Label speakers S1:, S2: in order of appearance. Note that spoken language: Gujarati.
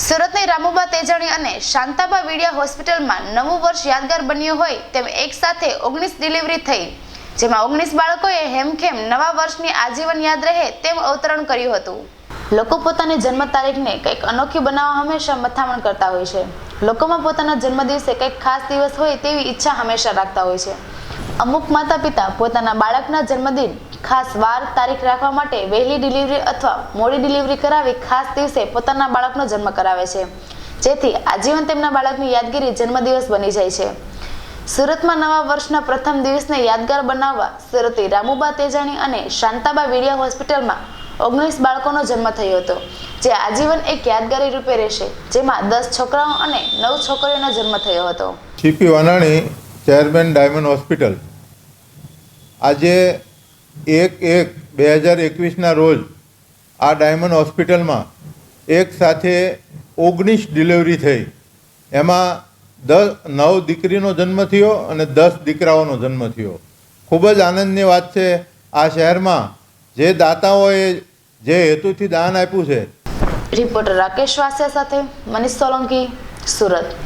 S1: સુરતની રામુબા તેજાણી અને શાંતાબા વીડિયા હોસ્પિટલમાં નવું વર્ષ યાદગાર બન્યું હોય તેમ એક સાથે ઓગણીસ ડિલિવરી થઈ. જેમાં ઓગણીસ બાળકોએ હેમખેમ નવા વર્ષની આજીવન યાદ રહે તેમ અવતરણ કર્યું હતું. લોકો પોતાની જન્મ તારીખને કંઈક અનોખી બનાવવા હંમેશા મથામણ કરતા હોય છે. લોકોમાં પોતાના જન્મદિવસે કંઈક ખાસ દિવસ હોય તેવી ઈચ્છા હંમેશા રાખતા હોય છે. અમુક માતા પિતા પોતાના બાળકના જન્મદિન, ખાસ વાર તારીખ રાખવા માટે વહેલી ડિલિવરી અથવા મોડી ડિલિવરી કરાવી ખાસ દિવસે પોતાના બાળકનો જન્મ કરાવે છે. જેથી આજીવન તેમના બાળકની યાદગીરી જન્મદિવસ બની જાય છે. સુરતમાં નવા વર્ષના પ્રથમ દિવસને યાદગાર બનાવવા સુરતી રામુબા તેજાણી અને શાંતાબા વિડિયા હોસ્પિટલમાં ઓગણીસ બાળકોનો જન્મ થયો હતો, જે આજીવન એક યાદગારી રૂપે રહેશે, જેમાં દસ છોકરાઓ અને નવ છોકરીઓનો જન્મ થયો હતો.
S2: Chairman diamond hospital. આજે એક એક બે હજાર એકવીસના રોજ આ ડાયમંડ હોસ્પિટલમાં એક સાથે ઓગણીસ ડિલિવરી થઈ. એમાં દસ, નવ દીકરીનો જન્મ થયો અને દસ દીકરાઓનો જન્મ થયો. ખૂબ જ આનંદની વાત છે આ શહેરમાં જે દાતાઓએ જે હેતુથી દાન આપ્યું છે.
S1: રિપોર્ટર રાકેશ વાસિયા સાથે મનીષ સોલંકી, સુરત.